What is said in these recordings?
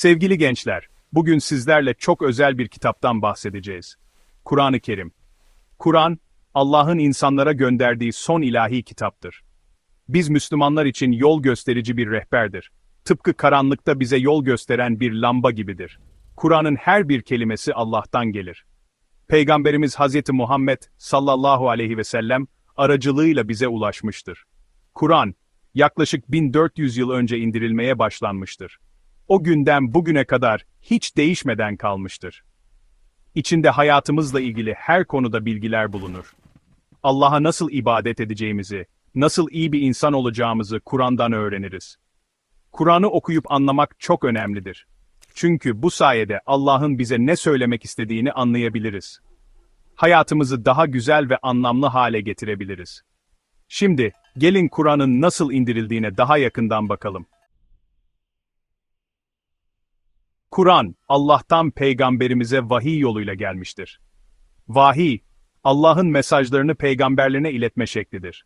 Sevgili gençler, bugün sizlerle çok özel bir kitaptan bahsedeceğiz. Kur'an-ı Kerim. Kur'an, Allah'ın insanlara gönderdiği son ilahi kitaptır. Biz Müslümanlar için yol gösterici bir rehberdir. Tıpkı karanlıkta bize yol gösteren bir lamba gibidir. Kur'an'ın her bir kelimesi Allah'tan gelir. Peygamberimiz Hazreti Muhammed sallallahu aleyhi ve sellem aracılığıyla bize ulaşmıştır. Kur'an, yaklaşık 1400 yıl önce indirilmeye başlanmıştır. O günden bugüne kadar hiç değişmeden kalmıştır. İçinde hayatımızla ilgili her konuda bilgiler bulunur. Allah'a nasıl ibadet edeceğimizi, nasıl iyi bir insan olacağımızı Kur'an'dan öğreniriz. Kur'an'ı okuyup anlamak çok önemlidir. Çünkü bu sayede Allah'ın bize ne söylemek istediğini anlayabiliriz. Hayatımızı daha güzel ve anlamlı hale getirebiliriz. Şimdi, gelin Kur'an'ın nasıl indirildiğine daha yakından bakalım. Kur'an, Allah'tan peygamberimize vahiy yoluyla gelmiştir. Vahiy, Allah'ın mesajlarını peygamberlerine iletme şeklidir.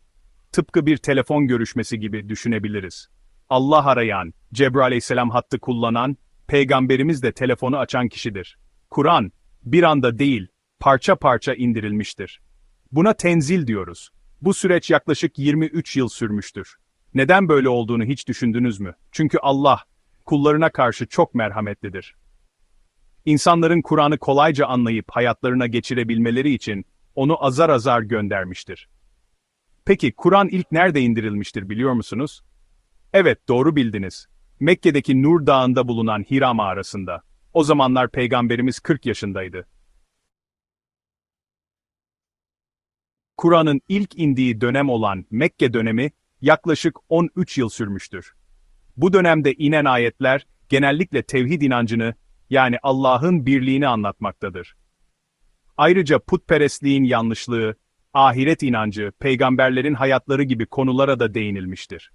Tıpkı bir telefon görüşmesi gibi düşünebiliriz. Allah arayan, Cebrail aleyhisselam hattı kullanan, peygamberimiz de telefonu açan kişidir. Kur'an, bir anda değil, parça parça indirilmiştir. Buna tenzil diyoruz. Bu süreç yaklaşık 23 yıl sürmüştür. Neden böyle olduğunu hiç düşündünüz mü? Çünkü Allah, kullarına karşı çok merhametlidir. İnsanların Kur'an'ı kolayca anlayıp hayatlarına geçirebilmeleri için onu azar azar göndermiştir. Peki Kur'an ilk nerede indirilmiştir biliyor musunuz? Evet doğru bildiniz. Mekke'deki Nur Dağı'nda bulunan Hira mağarasında. O zamanlar peygamberimiz 40 yaşındaydı. Kur'an'ın ilk indiği dönem olan Mekke dönemi yaklaşık 13 yıl sürmüştür. Bu dönemde inen ayetler genellikle tevhid inancını yani Allah'ın birliğini anlatmaktadır. Ayrıca putperestliğin yanlışlığı, ahiret inancı, peygamberlerin hayatları gibi konulara da değinilmiştir.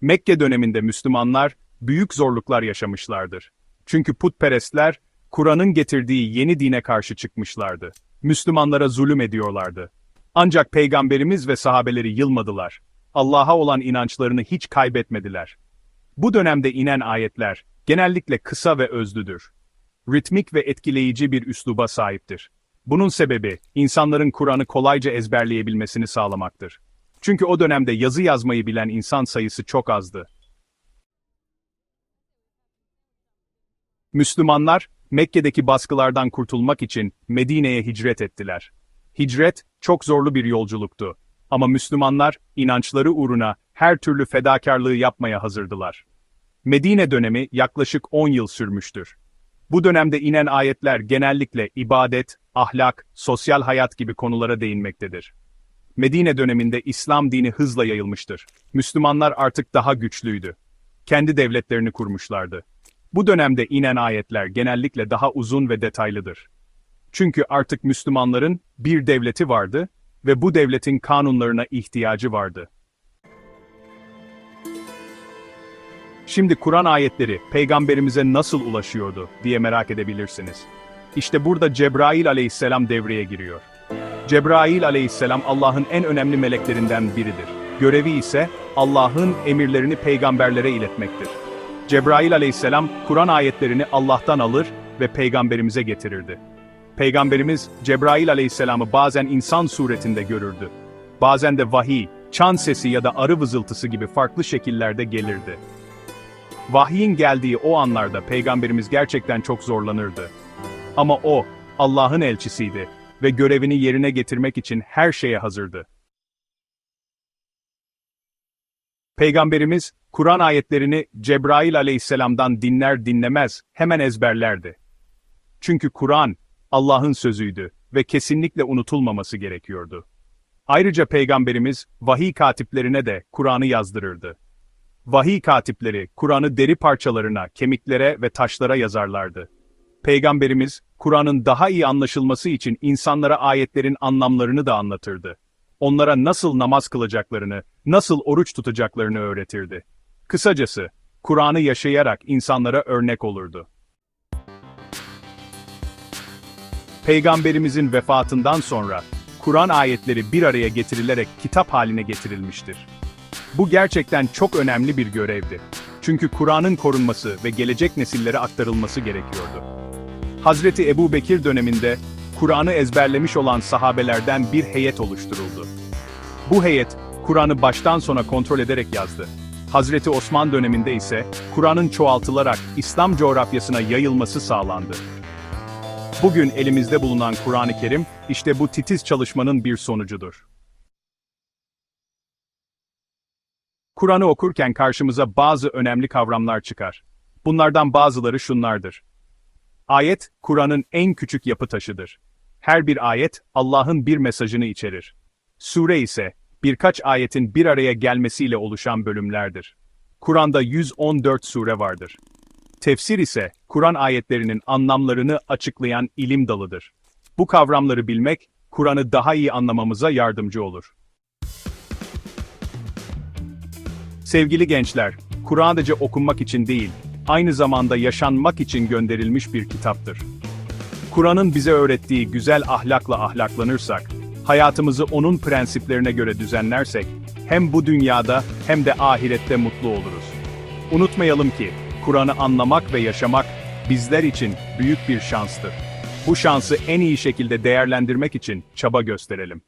Mekke döneminde Müslümanlar büyük zorluklar yaşamışlardır. Çünkü putperestler Kur'an'ın getirdiği yeni dine karşı çıkmışlardı. Müslümanlara zulüm ediyorlardı. Ancak peygamberimiz ve sahabeleri yılmadılar. Allah'a olan inançlarını hiç kaybetmediler. Bu dönemde inen ayetler genellikle kısa ve özlüdür. Ritmik ve etkileyici bir üsluba sahiptir. Bunun sebebi insanların Kur'an'ı kolayca ezberleyebilmesini sağlamaktır. Çünkü o dönemde yazı yazmayı bilen insan sayısı çok azdı. Müslümanlar Mekke'deki baskılardan kurtulmak için Medine'ye hicret ettiler. Hicret çok zorlu bir yolculuktu. Ama Müslümanlar inançları uğruna her türlü fedakarlığı yapmaya hazırdılar. Medine dönemi yaklaşık 10 yıl sürmüştür. Bu dönemde inen ayetler genellikle ibadet, ahlak, sosyal hayat gibi konulara değinmektedir. Medine döneminde İslam dini hızla yayılmıştır. Müslümanlar artık daha güçlüydü. Kendi devletlerini kurmuşlardı. Bu dönemde inen ayetler genellikle daha uzun ve detaylıdır. Çünkü artık Müslümanların bir devleti vardı ve bu devletin kanunlarına ihtiyacı vardı. Şimdi Kur'an ayetleri peygamberimize nasıl ulaşıyordu diye merak edebilirsiniz. İşte burada Cebrail aleyhisselam devreye giriyor. Cebrail aleyhisselam Allah'ın en önemli meleklerinden biridir. Görevi ise Allah'ın emirlerini peygamberlere iletmektir. Cebrail aleyhisselam Kur'an ayetlerini Allah'tan alır ve peygamberimize getirirdi. Peygamberimiz Cebrail aleyhisselamı bazen insan suretinde görürdü. Bazen de vahiy, çan sesi ya da arı vızıltısı gibi farklı şekillerde gelirdi. Vahyin geldiği o anlarda peygamberimiz gerçekten çok zorlanırdı. Ama o, Allah'ın elçisiydi ve görevini yerine getirmek için her şeye hazırdı. Peygamberimiz, Kur'an ayetlerini Cebrail aleyhisselamdan dinler dinlemez hemen ezberlerdi. Çünkü Kur'an, Allah'ın sözüydü ve kesinlikle unutulmaması gerekiyordu. Ayrıca Peygamberimiz, vahiy katiplerine de Kur'an'ı yazdırırdı. Vahiy katipleri, Kur'an'ı deri parçalarına, kemiklere ve taşlara yazarlardı. Peygamberimiz, Kur'an'ın daha iyi anlaşılması için insanlara ayetlerin anlamlarını da anlatırdı. Onlara nasıl namaz kılacaklarını, nasıl oruç tutacaklarını öğretirdi. Kısacası, Kur'an'ı yaşayarak insanlara örnek olurdu. Peygamberimizin vefatından sonra, Kur'an ayetleri bir araya getirilerek kitap haline getirilmiştir. Bu gerçekten çok önemli bir görevdi. Çünkü Kur'an'ın korunması ve gelecek nesillere aktarılması gerekiyordu. Hazreti Ebu Bekir döneminde, Kur'an'ı ezberlemiş olan sahabelerden bir heyet oluşturuldu. Bu heyet, Kur'an'ı baştan sona kontrol ederek yazdı. Hazreti Osman döneminde ise, Kur'an'ın çoğaltılarak İslam coğrafyasına yayılması sağlandı. Bugün elimizde bulunan Kur'an-ı Kerim, işte bu titiz çalışmanın bir sonucudur. Kur'an'ı okurken karşımıza bazı önemli kavramlar çıkar. Bunlardan bazıları şunlardır. Ayet, Kur'an'ın en küçük yapı taşıdır. Her bir ayet, Allah'ın bir mesajını içerir. Sure ise, birkaç ayetin bir araya gelmesiyle oluşan bölümlerdir. Kur'an'da 114 sure vardır. Tefsir ise, Kur'an ayetlerinin anlamlarını açıklayan ilim dalıdır. Bu kavramları bilmek, Kur'an'ı daha iyi anlamamıza yardımcı olur. Sevgili gençler, Kur'an sadece okunmak için değil, aynı zamanda yaşanmak için gönderilmiş bir kitaptır. Kur'an'ın bize öğrettiği güzel ahlakla ahlaklanırsak, hayatımızı onun prensiplerine göre düzenlersek, hem bu dünyada hem de ahirette mutlu oluruz. Unutmayalım ki, Kur'an'ı anlamak ve yaşamak, bizler için büyük bir şanstır. Bu şansı en iyi şekilde değerlendirmek için çaba gösterelim.